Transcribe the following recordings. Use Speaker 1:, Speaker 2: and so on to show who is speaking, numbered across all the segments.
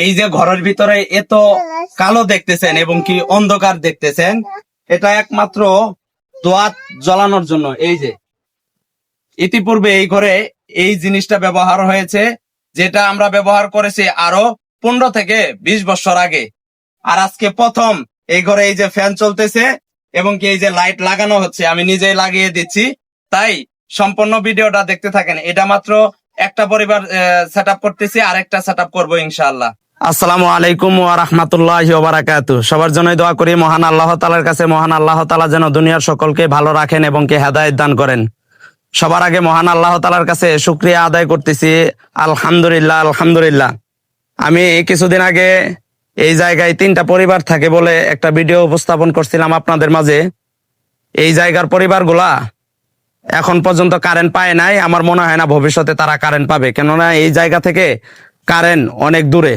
Speaker 1: এই যে ঘরের ভিতরে এত কালো দেখতেছেন এবং কি অন্ধকার দেখতেছেন, এটা একমাত্র দোয়াত জ্বলানোর জন্য। এই যে, ইতিপূর্বে এই ঘরে এই জিনিসটা ব্যবহার হয়েছে, যেটা আমরা ব্যবহার করেছি আরও পনেরো থেকে বিশ বছর আগে। আর আজকে প্রথম এই ঘরে এই যে ফ্যান চলতেছে এবং কি এই যে লাইট লাগানো হচ্ছে, আমি নিজেই লাগিয়ে দিচ্ছি। তাই সম্পূর্ণ ভিডিওটা দেখতে থাকেন। এটা মাত্র একটা পরিবার সেট করতেছি আর একটা সেট করব ইনশাআল্লাহ। আসসালামু আলাইকুম ওয়া রাহমাতুল্লাহি ওয়া বারাকাতুহু। সবার জন্যই দোয়া করি, মহান আল্লাহ তাআলার কাছে, মহান আল্লাহ তাআলা যেন দুনিয়ার সকলকে ভালো রাখেন এবং কে হেদায়েত দান করেন। সবার আগে মহান আল্লাহ তাআলার কাছে শুকরিয়া আদায় করতেছি। আলহামদুলিল্লাহ আলহামদুলিল্লাহ। আমি কিছুদিন আগে এই জায়গায় তিনটা পরিবার থাকে বলে একটা ভিডিও উপস্থাপন করছিলাম আপনাদের মাঝে। এই জায়গার পরিবারগুলা এখন পর্যন্ত কারেন্ট পায় নাই। আমার মনে হয় না ভবিষ্যতে তারা কারেন্ট পাবে। কেননা এই জায়গা থেকে কারেন্ট অনেক দূরে।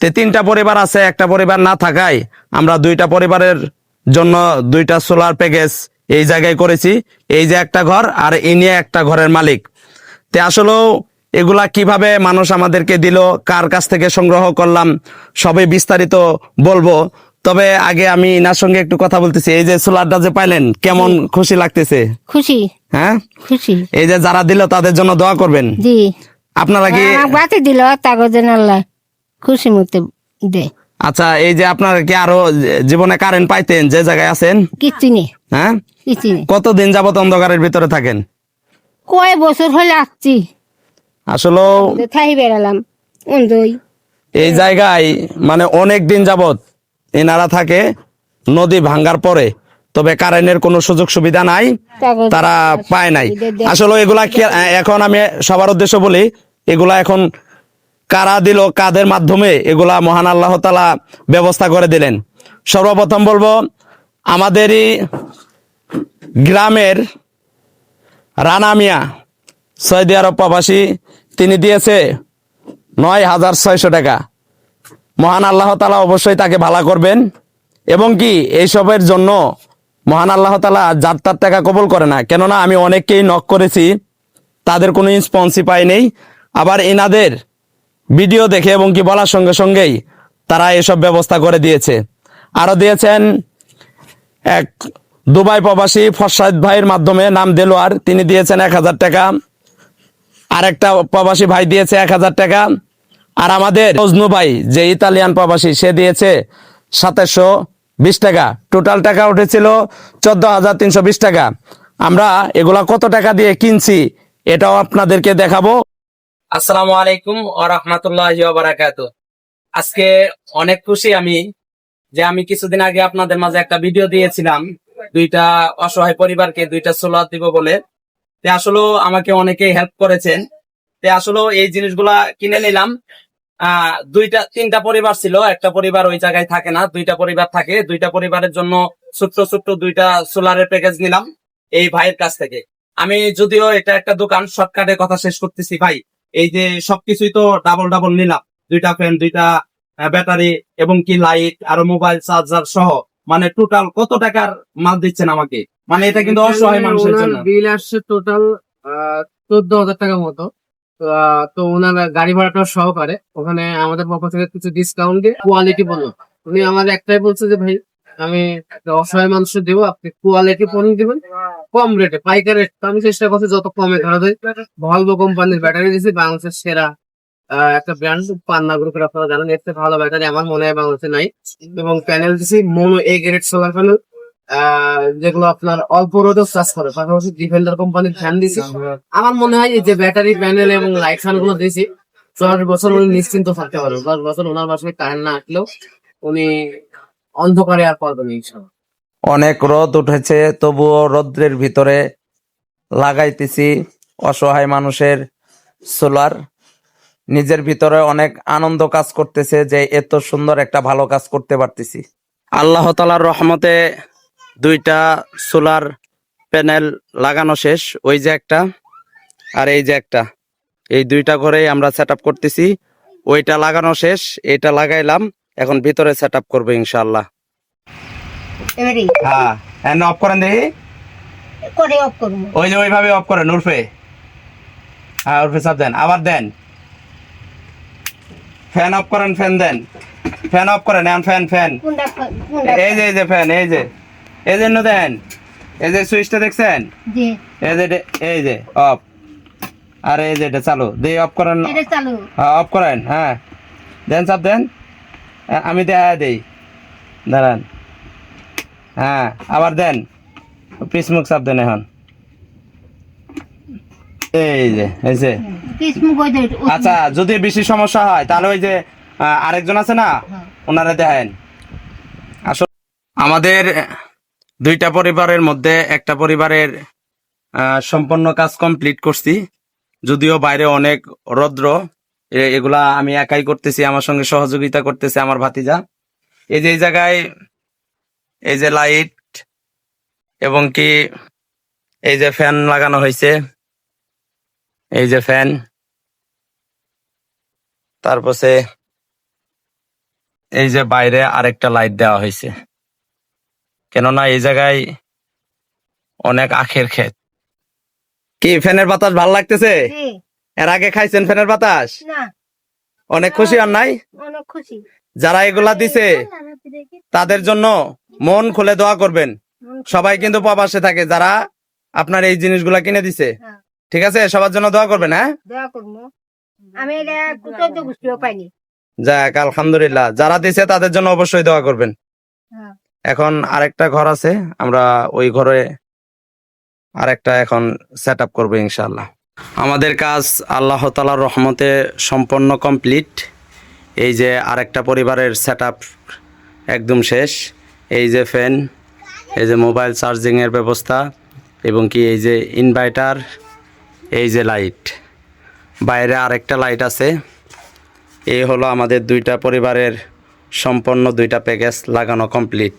Speaker 1: তে তিনটা পরিবার আছে একটা পরিবার না থাকায় আমরা দুইটা পরিবারের জন্য দুইটা সোলার প্যাকেজ এই জায়গায় করেছি। এই যে একটা ঘর আর এ নিয়ে একটা ঘরের মালিক। তে আসলেও এগুলা কীভাবে মানুষ আমাদেরকে দিল কার কাছ থেকে সংগ্রহ করলাম সবই বিস্তারিত বলব। তবে আগে আমি ইনার সঙ্গে একটু কথা বলতেছি। এই যে সোলারটা যে পাইলেন কেমন খুশি লাগতেছে?
Speaker 2: খুশি।
Speaker 1: হ্যাঁ?
Speaker 2: খুশি।
Speaker 1: এই যে যারা দিল তাদের জন্য দোয়া করবেন।
Speaker 2: জি।
Speaker 1: আপনারা কি
Speaker 2: বাতি দিল তাগজে আল্লাহ খুশি মতে দে।
Speaker 1: আচ্ছা এই যে আপনারা কি আরও জীবনে কারেন্ট পাইতেন যে জায়গায় আছেন?
Speaker 2: কিচ্ছু নেই।
Speaker 1: হ্যাঁ?
Speaker 2: কিচ্ছু নেই।
Speaker 1: কতদিন যাবত অন্ধকারের ভিতরে থাকেন?
Speaker 2: কয় বছর হলে আসছি।
Speaker 1: আসলে
Speaker 2: থাই বেড়ালাম? অন্ধই।
Speaker 1: এই জায়গায় মানে অনেক দিন যাবত এনারা থাকে নদী ভাঙ্গার পরে তবে কারেন্টের কোনো সুযোগ সুবিধা নাই তারা পায় নাই। আসলে এগুলা এখন আমি সবার উদ্দেশ্য বলি এগুলা এখন কারা দিল কাদের মাধ্যমে এগুলা মহান আল্লাহ তালা ব্যবস্থা করে দিলেন? সর্বপ্রথম বলব, আমাদেরই গ্রামের রানা মিয়া, সৌদি আরব প্রবাসী, তিনি দিয়েছে নয় হাজার ছয়শো টাকা। মহান আল্লাহ তালা অবশ্যই তাকে ভালো করবেন এবং কি এইসবের জন্য মহান আল্লাহ তালা যার তার টাকা কবল করে না। কেননা আমি অনেককেই নক করেছি, তাদের কোনো ইন্সপন্সি পাই নেই। আবার এনাদের ভিডিও দেখে এবং কি বলার সঙ্গে সঙ্গেই তারা এসব ব্যবস্থা করে দিয়েছে। আরও দিয়েছেন এক দুবাই প্রবাসী ফরসাদ ভাইয়ের মাধ্যমে নাম দেলোয়ার। তিনি দিয়েছেন এক হাজার টাকা। আরেকটা প্রবাসী ভাই দিয়েছে এক হাজার টাকা। আর আমাদের ফজনু ভাই, যে ইতালিয়ান প্রবাসী, সে দিয়েছে সাতাশশো বিশ টাকা। টোটাল টাকা উঠেছিল চোদ্দ হাজার তিনশো বিশ টাকা। আমরা এগুলা কত টাকা দিয়ে কিনছি, এটাও আপনাদেরকে দেখাবো। আসসালামু আলাইকুম ও রহমতুল্লাহ বারাকাত আজকে অনেক খুশি আমি যে আমি কিছুদিন আগে আপনাদের মাঝে একটা ভিডিও দিয়েছিলাম। দুইটা অসহায় পরিবারকে দুইটা সোলার দিব বলে। তে আসলে আমাকে অনেকে হেল্প করেছেন। তে আসলে এই জিনিসগুলা কিনে নিলাম। দুইটা, তিনটা পরিবার ছিল। একটা পরিবার ওই জায়গায় থাকে না, দুইটা পরিবার থাকে। দুইটা পরিবারের জন্য ছোট্ট ছোট্ট দুইটা সোলারের প্যাকেজ নিলাম এই ভাইয়ের কাছ থেকে। আমি যদিও এটা একটা দোকান শর্টকাটের কথা শেষ করতেছি ভাই। এই যে সবকিছুই তো ডাবল ডাবল নিলাম। দুইটা ফ্যান দুইটা ব্যাটারি এবং কি লাইট আর মোবাইল চার্জার সহ। মানে টোটাল কত টাকার মাল দিচ্ছেন আমাকে? মানে এটা কিন্তু অসহায় মানুষের জন্য।
Speaker 3: বিল আসছে টোটাল চোদ্দ হাজার টাকার মতো। তো, ওনার গাড়ি ভাড়াটা সহকারে। ওখানে আমাদের পক্ষ থেকে কিছু ডিসকাউন্ট দিয়ে কোয়ালিটি পণ্য উনি আমাদের একটাই বলছে যে ভাই আমি অসহায় মানুষের দেবো, আপনি কোয়ালিটি পণ্য দিবেন, কম রেটে পাইকার রেট আমি চেষ্টা করছি যত কমে ধরা যায়। ভলভো কোম্পানির ব্যাটারি দিয়েছি বাংলাদেশের সেরা একটা ব্র্যান্ড পান্না গ্রুপের আপনারা জানেন, এর ভালো ব্যাটারি আমার মনে হয় বাংলাদেশে নাই। এবং প্যানেল দিছি mono A grade solar panel যেগুলো আপনার অল্প রোদেও চার্জ করে। পাশাপাশি ডিফেন্ডার কোম্পানির ফ্যান দিছি। আমার মনে হয় যে ব্যাটারি প্যানেল এবং লাইট ফ্যানগুলো দিয়েছি দশ বছর উনি নিশ্চিন্ত থাকতে পারবেন। দশ বছর ওনার বাসায় কারেন্ট না আসলেও উনি অন্ধকারে আর পারবেন ইনশাল্লাহ
Speaker 1: অনেক রোদ উঠেছে, তবুও রৌদ্রের ভিতরে লাগাইতেছি অসহায় মানুষের সোলার। নিজের ভিতরে অনেক আনন্দ কাজ করতেছে যে এত সুন্দর একটা ভালো কাজ করতে পারতেছি। আল্লাহ তালার রহমতে দুইটা সোলার প্যানেল লাগানো শেষ, ওই যে একটা আর এই যে একটা। এই দুইটা ঘরেই আমরা সেট করতেছি, ওইটা লাগানো শেষ, এটা লাগাইলাম। এখন ভিতরে সেট আপ করব ইনশাল্লাহ
Speaker 2: এবারে
Speaker 1: হ্যাঁ অফ করেন দেখি।
Speaker 2: করে অফ করব।
Speaker 1: ওই যে ওইভাবে অফ করেন উর্ফে। হ্যাঁ উর্ফে সব দেন আবার দেন। ফ্যান অফ করেন ফ্যান দেন। ফ্যান অফ করেন এখন ফ্যান ফ্যান এই যে এই যে ফ্যান এই যে। এই জন্য দেন। এই যে সুইচটা দেখছেন?
Speaker 2: জি।
Speaker 1: এই যে এই যে অফ আর এই যে এটা চালু। দিয়ে অফ করেন
Speaker 2: এটা চালু।
Speaker 1: হ্যাঁ অফ করেন হ্যাঁ। দেন চাপ দেন। আমি দেখা দেই। দাঁড়ান। হ্যাঁ আবার দেন। পিসমুখ চাপ দেন এখন। এই যে এই যে। আচ্ছা যদি বেশি সমস্যা হয় তাহলে ওই যে আরেকজন আছে না? ওনারা দেখেন আসলে আমাদের দুইটা পরিবারের মধ্যে একটা পরিবারের সম্পূর্ণ কাজ কমপ্লিট করছি। যদিও বাইরে অনেক রৌদ্র এগুলা আমি একাই করতেছি, আমার সঙ্গে সহযোগিতা করতেছে আমার ভাতিজা। এই যে, এই জায়গায় এই যে লাইট এবং কি এই যে ফ্যান লাগানো হয়েছে, এই যে ফ্যান তারপরে এই যে বাইরে আরেকটা লাইট দেওয়া হয়েছে। কেননা এই জায়গায় অনেক আখের ক্ষেত। কি ফ্যানের বাতাস ভালো লাগতেছে? এর আগে খাইছেন ফ্যানের বাতাস?
Speaker 2: না।
Speaker 1: অনেক খুশি আর নাই?
Speaker 2: অনেক খুশি।
Speaker 1: যারা এগুলা দিছে তাদের জন্য মন খুলে দোয়া করবেন। সবাই কিন্তু প্রবাসে থাকে যারা আপনার এই জিনিসগুলা কিনে দিছে।
Speaker 2: হ্যাঁ।
Speaker 1: ঠিক আছে? সবার জন্য দোয়া করবেন হ্যাঁ?
Speaker 2: দোয়া করব। আমি এটা চোদ্দ গোষ্ঠীও পাইনি।
Speaker 1: যাক আলহামদুলিল্লাহ। যারা দিছে তাদের জন্য অবশ্যই দোয়া করবেন।
Speaker 2: হ্যাঁ।
Speaker 1: এখন আরেকটা ঘর আছে আমরা ওই ঘরে আরেকটা এখন সেট আপ করব ইনশাল্লাহ আমাদের কাজ আল্লাহ তালার রহমতে সম্পন্ন কমপ্লিট। এই যে আরেকটা পরিবারের সেট একদম শেষ। এই যে ফ্যান, এই যে মোবাইল চার্জিংয়ের ব্যবস্থা এবং কি এই যে ইনভার্টার, এই যে লাইট। বাইরে আরেকটা লাইট আছে। এই হলো আমাদের দুইটা পরিবারের সম্পন্ন দুইটা প্যাকেজ লাগানো কমপ্লিট।